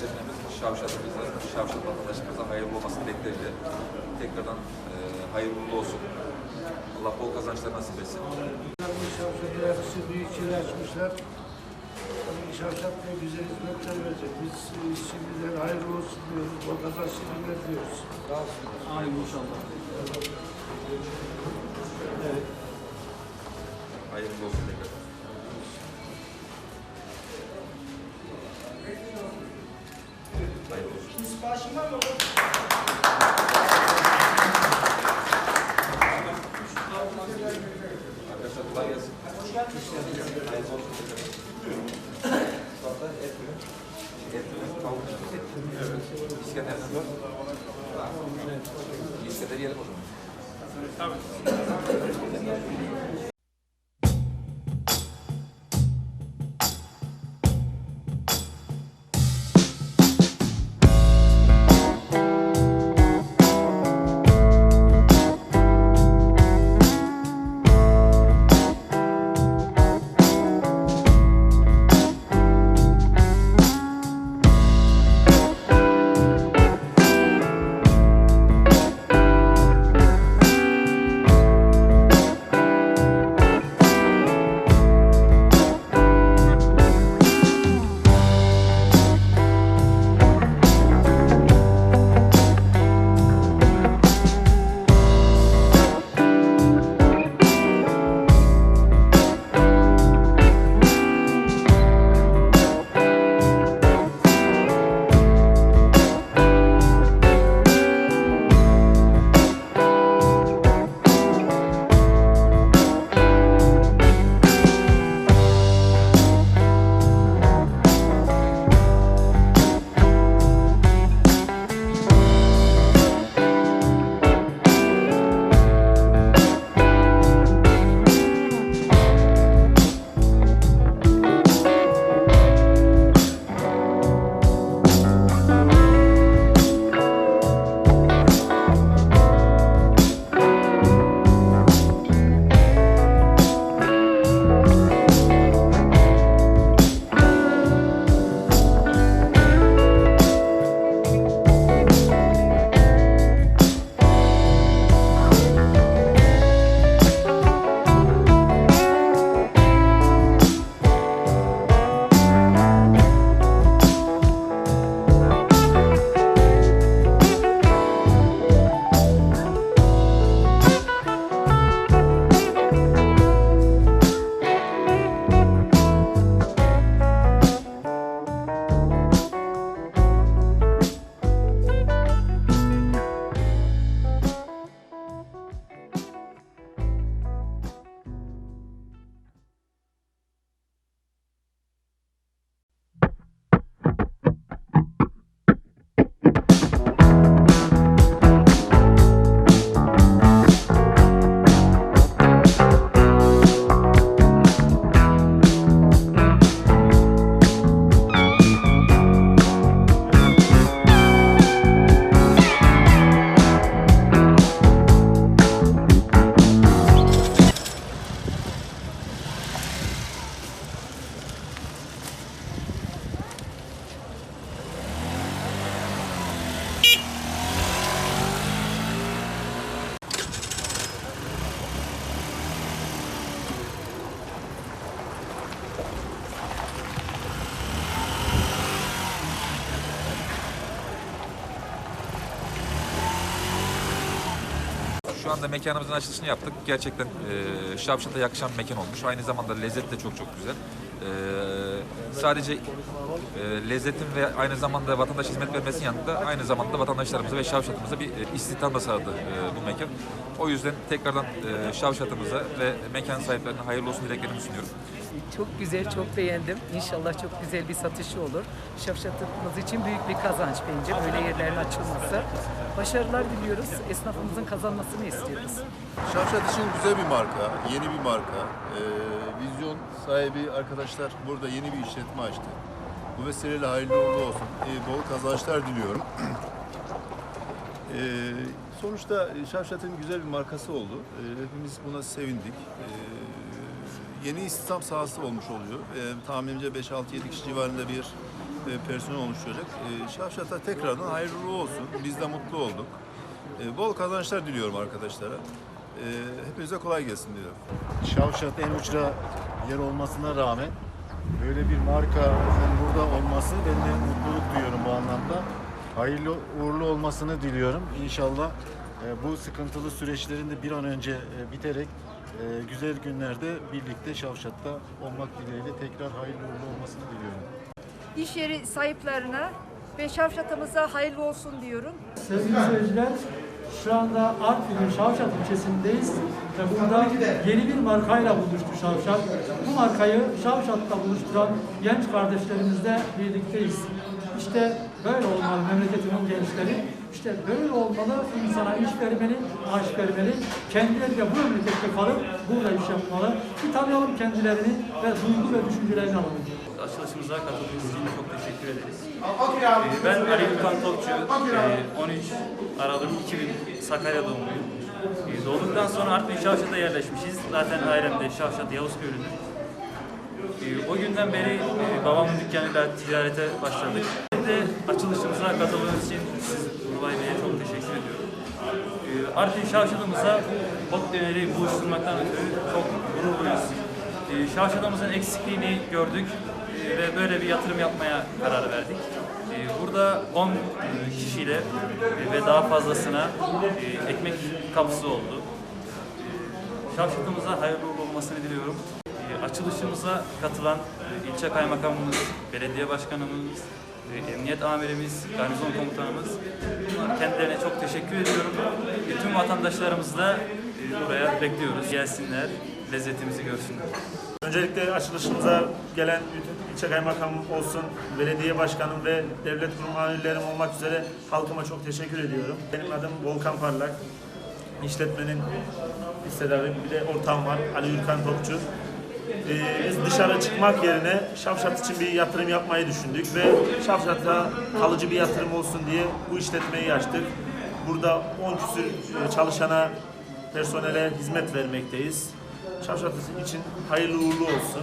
işletmemiz Şavşat'ımıza, Şavşat vatandaşımıza hayırlı olması dilekleriyle tekrardan e, hayırlı olsun. Allah bol kazançlar nasip etsin. Şavşat'ta hepsi büyük yer açmışlar. Tabii Şavşat ne güzel hizmetler verecek. Biz şimdiden hayırlı olsun diyoruz. O kadar şimdiler diyoruz. Sağ olsunlar. Amin inşallah. Hayırlı olsun tekrar. Olsun. Arkadaşlar kolay gelsin. Hayırlı olsun tekrar. Tatlı et mi? Et mi? Tavuk mu? Evet. İskender mi var? İskender yiyelim o zaman. Şu anda mekanımızın açılışını yaptık. Gerçekten e, Şavşat'a yakışan mekan olmuş. Aynı zamanda lezzet de çok çok güzel. E, sadece e, lezzetin ve aynı zamanda vatandaş hizmet vermesinin yanında aynı zamanda vatandaşlarımıza ve Şavşat'ımıza bir e, istihdam da sağladı e, bu mekan. O yüzden tekrardan e, Şavşat'ımıza ve mekan sahiplerine hayırlı olsun dileklerimi sunuyorum. Çok güzel, çok beğendim. İnşallah çok güzel bir satışı olur. Şafşatımız için büyük bir kazanç bence böyle yerlerin açılması. Başarılar diliyoruz. Esnafımızın kazanmasını istiyoruz. Şavşat için güzel bir marka, yeni bir marka. Ee, vizyon sahibi arkadaşlar burada yeni bir işletme açtı. Bu vesileyle hayırlı uğurlu olsun. Ee, bol kazançlar diliyorum. Ee, sonuçta Şavşat'ın güzel bir markası oldu. Ee, hepimiz buna sevindik. Ee, yeni istihdam sahası olmuş oluyor. E, tahminimce 5-6-7 kişi civarında bir e, personel oluşturacak. E, Şavşat'a tekrardan hayırlı olsun. Biz de mutlu olduk. E, bol kazançlar diliyorum arkadaşlara. E, hepinize kolay gelsin diliyorum. Şavşat en uçra yer olmasına rağmen böyle bir markanın burada olması ben de mutluluk duyuyorum bu anlamda. Hayırlı uğurlu olmasını diliyorum. İnşallah e, bu sıkıntılı süreçlerin de bir an önce e, biterek e, güzel günlerde birlikte Şavşat'ta olmak dileğiyle tekrar hayırlı uğurlu olmasını diliyorum. iş yeri sahiplerine ve Şavşat'ımıza hayırlı olsun diyorum. Sevgili seyirciler, şu anda Artvin'in Şavşat ilçesindeyiz ve burada yeni bir markayla buluştu Şavşat. Bu markayı Şavşat'ta buluşturan genç kardeşlerimizle birlikteyiz. İşte böyle olmalı memleketimin gençleri. İşte böyle olmalı, insana iş vermeli, maaş vermeli. Kendileri de bu memlekette kalıp burada iş yapmalı. Bir tanıyalım kendilerini ve duygu ve düşüncelerini alalım. Açılışımıza katıldığınız için çok teşekkür ederiz. Ee, Ben Ali Gülkan Topçu, ee, 13 Aralık 2000 Sakarya doğumluyum. Ee, Doğduktan sonra Artvin Şavşat'a yerleşmişiz. Zaten ailem de Şavşat Yavuz Köylü'dür. Ee, O günden beri e, babamın dükkanıyla ticarete başladık. Ben de açılışımıza katıldığınız için siz Nurbay Bey'e çok teşekkür ediyorum. Ee, Artvin Şavşat'ımıza ot döneri buluşturmaktan ötürü çok gururluyuz. Ee, Şavşat'ımızın eksikliğini gördük ee, ve böyle bir yatırım yapmaya karar verdik. Ee, Burada 10 kişiyle e, ve daha fazlasına e, ekmek kapısı oldu. Ee, Şavşat'ımıza hayırlı uğurlu olmasını diliyorum. Ee, Açılışımıza katılan e, ilçe kaymakamımız, belediye başkanımız, e, emniyet amirimiz, garnizon komutanımız kendilerine çok teşekkür ediyorum. Tüm vatandaşlarımızı da e, buraya bekliyoruz. Gelsinler, lezzetimizi görsünler. Öncelikle açılışımıza gelen bütün ilçe kaymakamım olsun, belediye başkanım ve devlet kurum amirlerim olmak üzere halkıma çok teşekkür ediyorum. Benim adım Volkan Parlak. İşletmenin hissedarıyım. Bir de ortağım var Ali Ülkan Topçu. Ee, biz dışarı çıkmak yerine Şavşat için bir yatırım yapmayı düşündük ve Şavşat'a kalıcı bir yatırım olsun diye bu işletmeyi açtık. Burada 10 küsür e, çalışana, personele hizmet vermekteyiz. Şavşat için hayırlı uğurlu olsun.